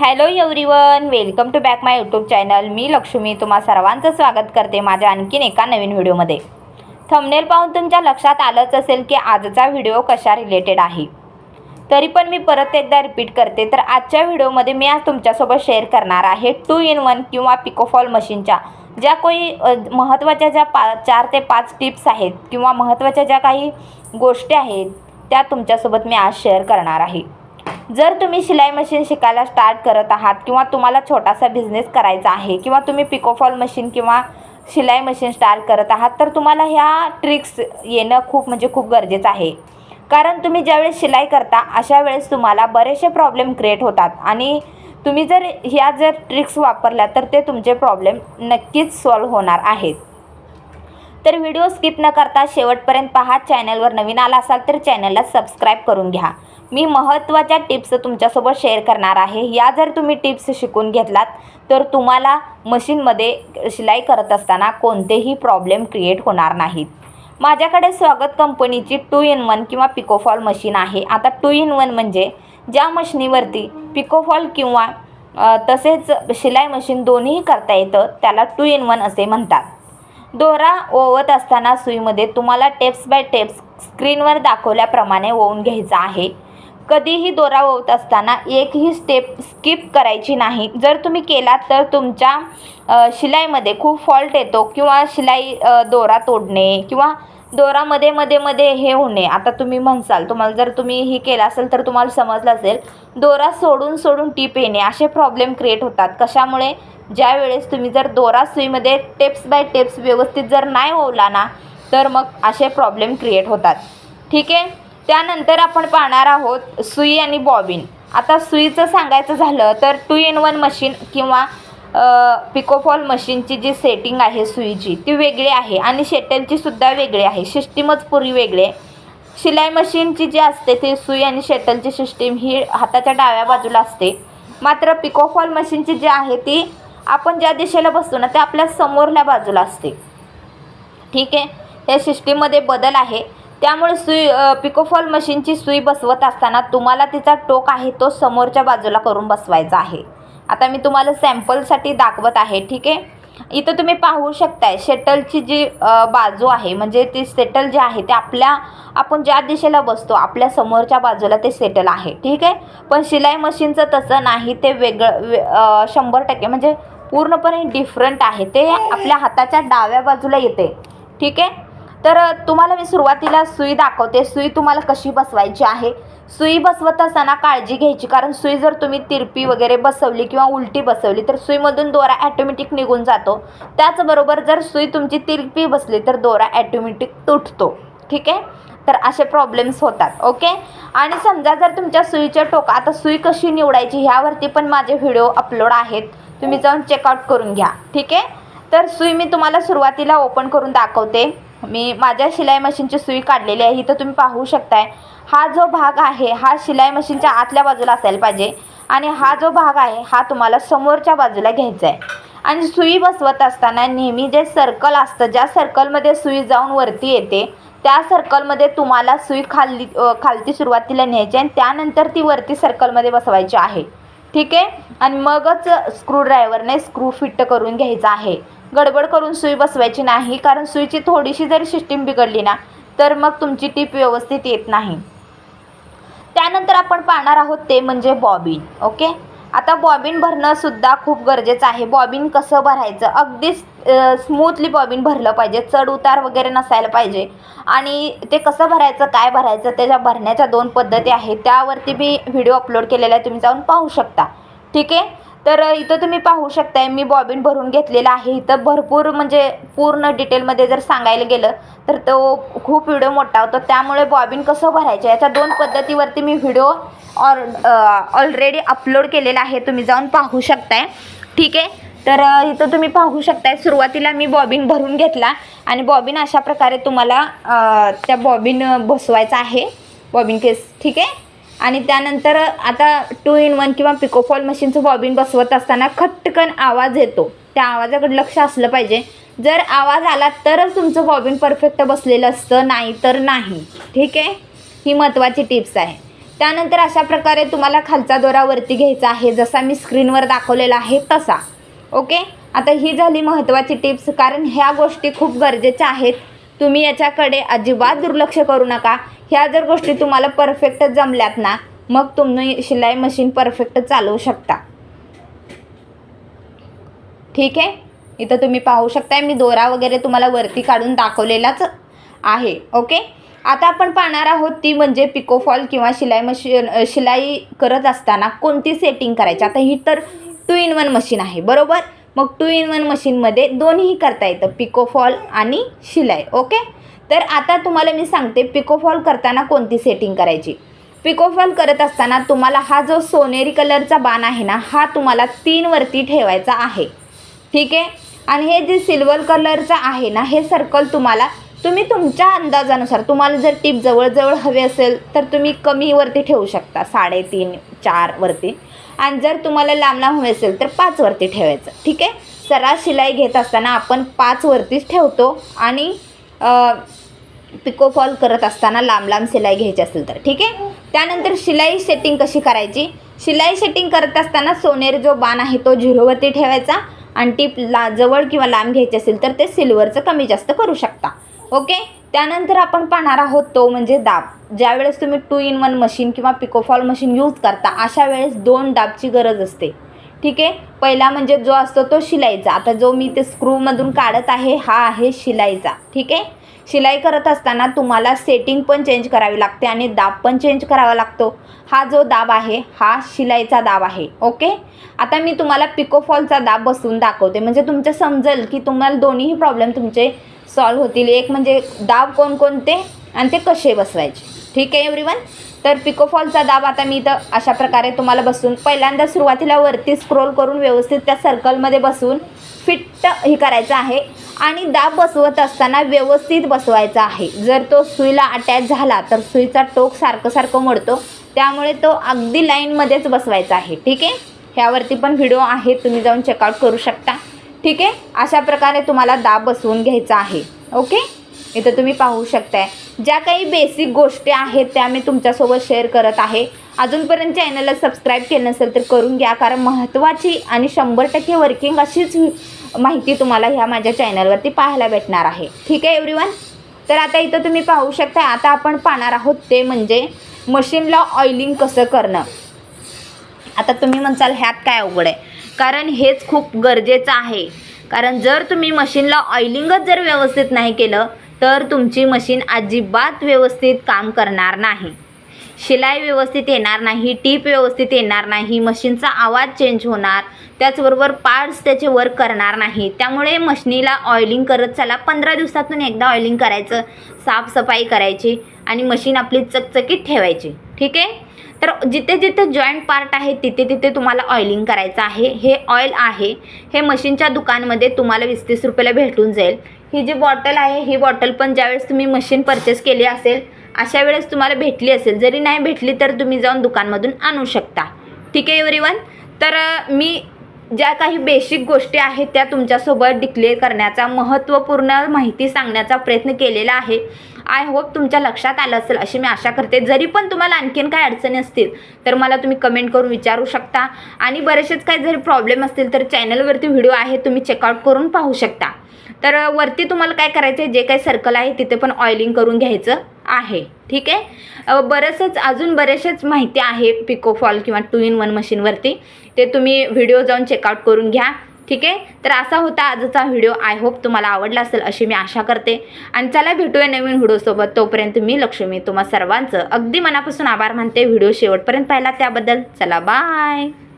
Hello everyone welcome to back my YouTube channel मी लक्ष्मी. तुम्हा सर्वांचं स्वागत करते माझ्या आणखीन एका नवीन व्हिडिओमध्ये. थंबनेल पाहून तुमच्या लक्षात आलंच असेल की आजचा व्हिडिओ कशा रिलेटेड आहे. तरी पण मी परत एकदा रिपीट करते तर आजच्या व्हिडिओमध्ये मी आज तुमच्यासोबत शेअर करणार आहे टू इन वन किंवा पिकोफॉल मशीनच्या ज्या काही महत्त्वाच्या ज्या पा चार ते पाच टिप्स आहेत किंवा महत्त्वाच्या ज्या काही गोष्टी आहेत त्या तुमच्यासोबत मी आज शेअर करणार आहे. जर तुम्ही शिलाई मशीन शिकायला स्टार्ट करत आहात किंवा तुम्हाला छोटासा बिझनेस करायचा आहे किंवा तुम्ही पिकोफॉल मशीन किंवा शिलाई मशीन स्टार्ट करत आहात तर तुम्हाला ह्या ट्रिक्स येणं खूप म्हणजे खूप गरजेचं आहे. कारण तुम्ही ज्यावेळेस शिलाई करता अशा वेळेस तुम्हाला बरेचसे प्रॉब्लेम क्रिएट होतात. आणि तुम्ही जर ह्या जर ट्रिक्स वापरल्या तर ते तुमचे प्रॉब्लेम नक्कीच सॉल्व होणार आहेत. तर व्हिडिओ स्किप न करता शेवटपर्यंत पहा. चॅनलवर नवीन आला असाल तर चॅनलला सबस्क्राईब करून घ्या. मी महत्त्वाच्या टिप्स तुमच्यासोबत शेअर करणार आहे. या जर तुम्ही टिप्स शिकून घेतलात तर तुम्हाला मशीनमध्ये शिलाई करत असताना कोणतेही प्रॉब्लेम क्रिएट होणार नाहीत. माझ्याकडे स्वागत कंपनीची टू इन वन किंवा पिकोफॉल मशीन आहे. आता टू इन वन म्हणजे ज्या मशीनीवरती पिकोफॉल किंवा तसेच शिलाई मशीन दोन्हीही करता येतं त्याला टू इन वन असे म्हणतात. दोरा ओवत असताना सुईमध्ये तुम्हाला टेप्स बाय टेप्स स्क्रीनवर दाखवल्याप्रमाणे ओवून घ्यायचा आहे. कधीही दोरा ओवत असताना एकही स्टेप स्किप करायची नाही. जर तुम्ही केलात तर तुमच्या शिलाईमध्ये खूप फॉल्ट येतो किंवा शिलाई दोरा तोडणे किंवा दोरा मध्ये मध्ये मध्ये हे होणे. आता तुम्ही म्हणसाल तुम्हाला जर तुम्ही हे केलं असेल तर तुम्हाला समजलं असेल दोरा सोडून सोडून टीप येणे. असे प्रॉब्लेम क्रिएट होतात. कशामुळे? ज्या वेळेस तुम्ही जर दोरा सुईमध्ये टेप्स बाय टेप्स व्यवस्थित जर नाही ओवला ना तर मग असे प्रॉब्लेम क्रिएट होतात. ठीक आहे? त्यानंतर आपण पाहणार आहोत सुई आणि बॉबिन आता सुईचं सांगायचं झालं तर टू इन वन मशीन किंवा पिकोफॉल मशीनची जी सेटिंग आहे सुईची ती वेगळी आहे आणि शेटलची सुद्धा वेगळी आहे. सिस्टीमच पुरी वेगळी आहे. शिलाई मशीनची जी असते ती सुई आणि शेटलची सिस्टीम ही हाताच्या डाव्या बाजूला असते. मात्र पिकोफॉल मशीनची जी आहे ती आपण ज्या दिशेला बसतो ना ते आपल्या समोरल्या बाजूला असते. ठीक आहे? या सिस्टीममध्ये बदल आहे. त्यामुळे सुई पिकोफॉल मशीनची सुई बसवत असताना तुम्हाला तिचा टोक आहे तो समोरच्या बाजूला करून बसवायचा आहे. आता मी तुम्हाला सॅम्पलसाठी दाखवत आहे ठीक आहे? इथं तुम्ही पाहू शकताय शटलची जी बाजू आहे म्हणजे ती सेटल जे आहे ते आपल्या आपण ज्या दिशेला बसतो आपल्या समोरच्या बाजूला ते सेटल आहे ठीक आहे? पण शिलाई मशीनचं तसं नाही ते वेगळं वे शंभर टक्के म्हणजे पूर्णपणे डिफरंट आहे ते आपल्या हाताच्या डाव्या बाजूला येते ठीक आहे? तर तुम्हाला मी सुरुवातीला सुई दाखवते. सुई तुम्हाला कशी बसवायची आहे? सुई बसवत असताना काळजी घ्यायची. कारण सुई जर तुम्ही तिरपी वगैरे बसवली किंवा उलटी बसवली तर सुईमधून दोरा ॲटोमॅटिक निघून जातो. त्याचबरोबर जर सुई तुमची तिरपी बसली तर दोरा ॲटोमॅटिक तुटतो. ठीक आहे? तर असे प्रॉब्लेम्स होतात. ओके? आणि समजा जर तुमच्या सुईच्या टोका आता सुई कशी निवडायची ह्यावरती पण माझे व्हिडिओ अपलोड आहेत. तुम्ही जाऊन चेकआउट करून घ्या. ठीक आहे? तर सुई मी तुम्हाला सुरुवातीला ओपन करून दाखवते. मी माझ्या शिलाई मशीनची सुई काढलेली आहे इथं तुम्ही पाहू शकताय. हा जो भाग आहे हा शिलाई मशीनच्या आतल्या बाजूला असायला पाहिजे आणि हा जो भाग आहे हा तुम्हाला समोरच्या बाजूला घ्यायचा आहे आणि सुई बसवत असताना नेहमी जे सर्कल असतं ज्या सर्कलमध्ये सुई जाऊन वरती येते त्या सर्कलमध्ये तुम्हाला सुई खाली खालती सुरुवातीला न्यायची आणि त्यानंतर ती वरती सर्कलमध्ये बसवायची आहे. ठीक आहे? आणि मगच स्क्रूड्रायव्हरने स्क्रू फिट करून घ्यायचा आहे. गडबड करून सुई बसवायची नाही कारण सुईची थोडीशी जरी सिस्टीम बिघडली ना तर मग तुमची टीप व्यवस्थित येत नाही. त्यानंतर आपण पाहणार आहोत ते म्हणजे बॉबिन ओके? आता बॉबिन भरणं सुद्धा खूप गरजेचं आहे. बॉबिन कसं भरायचं? अगदी स्मूथली बॉबिन भरलं पाहिजे. चढ उतार वगैरे नसायला पाहिजे. आणि ते कसं भरायचं काय भरायचं त्याच्या भरण्याच्या दोन पद्धती आहेत. त्यावरती मी व्हिडिओ अपलोड केलेला आहे तुम्ही जाऊन पाहू शकता. ठीक आहे? तर इथं तुम्ही पाहू शकताय मी बॉबिन भरून घेतलेला आहे. इथं भरपूर म्हणजे पूर्ण डिटेलमध्ये जर सांगायला गेलं तर तो खूप व्हिडिओ मोठा होतो. त्यामुळे बॉबिन कसं भरायचं याच्या दोन पद्धतीवरती मी व्हिडिओ ऑर ऑलरेडी अपलोड केलेला आहे. तुम्ही जाऊन पाहू शकताय. ठीक आहे? तर इथं तुम्ही पाहू शकताय सुरुवातीला मी बॉबिन भरून घेतला आणि बॉबिन अशा प्रकारे तुम्हाला त्या बॉबिन बसवायचा आहे. Bobbin case. ठीक आहे? आणि त्यानंतर आता टू इन वन किंवा पिकोफॉल मशीनचं बॉबिन बसवत असताना खटकन आवाज येतो. त्या आवाजाकडे लक्ष असलं पाहिजे. जर आवाज आला तरच तुमचं बॉबिन परफेक्ट बसलेलं असतं नाही तर नाही. ठीक आहे? ही महत्त्वाची टिप्स आहे. त्यानंतर अशा प्रकारे तुम्हाला खालचा दोरा वरती घ्यायचा आहे. जसा मी स्क्रीनवर दाखवलेला आहे तसा. ओके आता ही झाली महत्त्वाची टिप्स कारण ह्या गोष्टी खूप गरजेच्या आहेत. तुम्ही याच्याकडे अजिबात दुर्लक्ष करू नका. ह्या जर गोष्टी तुम्हाला परफेक्ट जमल्यात ना मग तुम्ही शिलाई मशीन परफेक्ट चालवू शकता. ठीक आहे? इथं तुम्ही पाहू शकताय मी दोरा वगैरे तुम्हाला वरती काढून दाखवलेलाच आहे. ओके? आता आपण पाहणार आहोत ती म्हणजे पिकोफॉल किंवा शिलाई मशीन शिलाई करत असताना कोणती सेटिंग करायची? आता ही तर टू इन वन मशीन आहे बरोबर? मग टू इन वन मशीनमध्ये दोन्हीही करता येतं पिकोफॉल आणि शिलाई ओके तर आता तुम्हाला मी सांगते पिकोफॉल करताना कोणती सेटिंग करायची? पिकोफॉल करत असताना तुम्हाला हा जो सोनेरी कलरचा बाण आहे ना हा तुम्हाला तीनवरती ठेवायचा आहे. ठीक आहे? आणि हे जे सिल्वर कलरचं आहे ना हे सर्कल तुम्हाला तुम्ही तुमच्या अंदाजानुसार तुम्हाला जर टीप जवळजवळ हवे असेल तर तुम्ही कमीवरती ठेवू शकता साडेतीन चारवरती आणि जर तुम्हाला लांब लांब हवे असेल तर पाचवरती ठेवायचं ठीक आहे? सरास शिलाई घेत असताना आपण पाचवरतीच ठेवतो आणि पिको फॉल करत असताना लांब लांब शिलाई घ्यायची असेल तर ठीक आहे? त्यानंतर शिलाई सेटिंग कशी करायची? शिलाई सेटिंग करत असताना सोनेरी जो बाण आहे तो झिरोवरती ठेवायचा आणि टीप ला जवळ किंवा लांब घ्यायची असेल तर ते सिल्वरचं कमी जास्त करू शकता. ओके? त्यानंतर आपण पाहणार आहोत तो म्हणजे दाब. ज्यावेळेस तुम्ही टू इन वन मशीन किंवा पिकोफॉल मशीन यूज करता अशा वेळेस दोन दाबची गरज असते. ठीक आहे? पहिला म्हणजे जो असतो तो शिलाईचा. आता जो मी ते स्क्रूमधून काढत आहे हा आहे शिलाईचा. ठीक आहे? शिलाई करत असताना तुम्हाला सेटिंग पण चेंज करावी लागते आणि दाब पण चेंज करावा लागतो. हा जो दाब आहे हा शिलाईचा दाब आहे. ओके? आता मी तुम्हाला पिकोफॉलचा दाब बसवून दाखवते. म्हणजे तुमचं समजेल की तुम्हाला दोन्हीही प्रॉब्लेम तुमचे सॉल्व्ह होतील. एक म्हणजे दाब कोणकोणते आणि ते कसे बसवायचे. ठीक आहे एव्हरीवन तर पिकोफॉलचा दाब आता मी इथं अशा प्रकारे तुम्हाला बसून पहिल्यांदा सुरुवातीला वरती स्क्रोल करून व्यवस्थित त्या सर्कलमध्ये बसून फिट्ट हे करायचं आहे आणि दाब बसवत असताना व्यवस्थित बसवायचा आहे. जर तो सुईला अटॅच झाला तर सुईचा टोक सारखं सारखं मोडतो. त्यामुळे तो अगदी लाईनमध्येच बसवायचा आहे. ठीक आहे? ह्यावरती पण व्हिडिओ आहे तुम्ही जाऊन चेकआउट करू शकता. ठीक आहे? अशा प्रकारे तुम्हाला दाब बसवून घ्यायचा आहे. ओके? इथं तुम्ही पाहू शकताय. ज्या काही बेसिक गोष्टी आहेत त्या मी तुमच्यासोबत शेअर करत आहे. अजूनपर्यंत चॅनलला सबस्क्राईब केलं नसेल तर करून घ्या. कारण महत्त्वाची आणि शंभर टक्के वर्किंग अशीच माहिती तुम्हाला ह्या माझ्या चॅनलवरती पाहायला भेटणार आहे. ठीक आहे एव्हरीवन तर आता इथं तुम्ही पाहू शकता आता आपण पाहणार आहोत ते म्हणजे मशीनला ऑइलिंग कसं करणं. आता तुम्ही म्हणसाल ह्यात काय अवघड आहे? कारण हेच खूप गरजेचं आहे. कारण जर तुम्ही मशीनला ऑइलिंगच जर व्यवस्थित नाही केलं तर तुमची मशीन अजिबात व्यवस्थित काम करणार नाही. शिलाई व्यवस्थित येणार नाही टीप व्यवस्थित येणार नाही मशीनचा आवाज चेंज होणार त्याचबरोबर पार्ट्स त्याचे वर्क करणार नाही. त्यामुळे मशीनीला ऑइलिंग करत चला पंधरा दिवसातून एकदा ऑइलिंग करायचं साफसफाई करायची आणि मशीन आपली चकचकीत ठेवायची. ठीक आहे? तर जिथे जिथे जॉईंट पार्ट आहे तिथे तिथे तुम्हाला ऑइलिंग करायचं आहे. हे ऑइल आहे. हे मशीनच्या दुकानमध्ये तुम्हाला वीस तीस रुपयाला भेटून जाईल. ही जी बॉटल आहे ही बॉटल पण ज्यावेळेस तुम्ही मशीन परचेस केली असेल अशा वेळेस तुम्हाला भेटली असेल. जरी नाही भेटली तर तुम्ही जाऊन दुकानमधून आणू शकता. ठीक आहे एव्हरीवन तर मी ज्या काही बेसिक गोष्टी आहेत त्या तुमच्यासोबत डिक्लेअर करण्याचा महत्त्वपूर्ण माहिती सांगण्याचा प्रयत्न केलेला आहे. आय होप तुमच्या लक्षात आलं असेल अशी मी आशा करते. जरी पण तुम्हाला आणखीन काय अडचणी असतील तर मला तुम्ही कमेंट करून विचारू शकता. आणि बरेचसेच काही जरी प्रॉब्लेम असतील तर चॅनलवरती व्हिडिओ आहे तुम्ही चेकआउट करून पाहू शकता. तर वरती तुम्हाला काय करायचं आहे जे काही सर्कल आहे तिथे पण ऑइलिंग करून घ्यायचं आहे. ठीक आहे? अ, बरंचंच अजून बरेचसेच माहिती आहे पिको फॉल किंवा टू इन वन मशीनवरती ते तुम्ही व्हिडिओ जाऊन चेकआउट करून घ्या. ठीक आहे? तर असा होता आजचा व्हिडिओ आय होप तुम्हाला आवडला असेल अशी मी आशा करते. आणि चला भेटूया नवीन व्हिडिओसोबत. तोपर्यंत मी लक्ष्मी तुम्हा सर्वांचं अगदी मनापासून आभार मानते. व्हिडिओ शेवटपर्यंत पाहिला त्याबद्दल. चला बाय